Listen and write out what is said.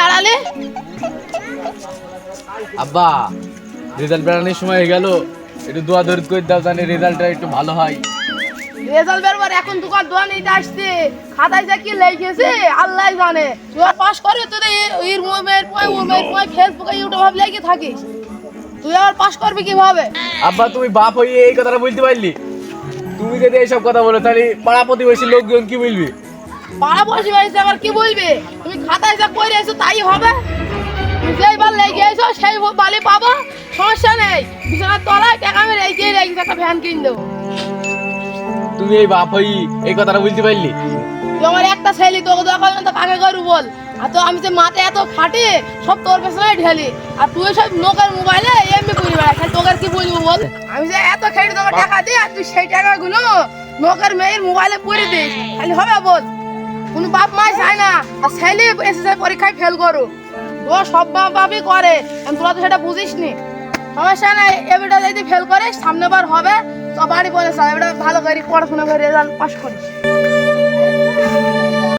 দাঁড়ালে। আব্বা রেজাল্ট বেরানোর সময় হয়ে গেল। একটু দোয়া দরিদ করে দাও জানি রেজাল্টটা একটু ভালো হয়। রেজাল্ট বেরবার এখন দোকান দোকান নিতে আসছে। খাতায় যা কি লেগেছে আল্লাহ জানে। তুই পাস করে তুই তো এর মোবাইল পয় মোবাইল পয় ফেসবুকে ইউটিউব ভাব লেগে থাকিস। তুই আর পাস করবি কীভাবে? আব্বা তুমি বাপ হয়ে এই কথাটা বলতে পারলি? তুমি যদি এইসব কথা বলো তাহলে পাড়া প্রতিবেশী লোকজন কি বলবি? বাড়িতে আবার কি বলবে? তুমি খাতায় যা করে এসো তাই হবে? যেইবার লেগে এসো সেই বালি পাবো। সমস্যা নেই। বিছানার তলায় টাকা আমি রেখে রেখে একটা ফ্যান কিনে দেবো। তুমি এই বাপ হয়ে এই কথাটা পারলি? তুই আমার একটা ছেলে তোকে দরকার তো কাকে করু বল? আর তো আমি যে মাঠে এত ফাটে সব তোর পেছনে ঢেলি। আর তুই সব নোকের মোবাইলে এমনি করি বেড়া তোকে কি বলব বল? আমি যে এত খেটে তোকে টাকা দিই আর তুই সেই টাকাগুলো নোকের মেয়ের মোবাইলে পড়ে দিস। খালি হবে বল? কোনো বাপ মাই চায় না। আর ছেলে এসএসআই পরীক্ষায় ফেল করো। ও সব বাপ বাপই করে। তোরা তো সেটা বুঝিস নি সমস্যা নাই, এবারটা যদি ফেল করে সামনে বার হবে, তো বাড়ি পড়ে এবারটা ভালো করে পড়াশোনা করে রেজাল্ট পাস করিস।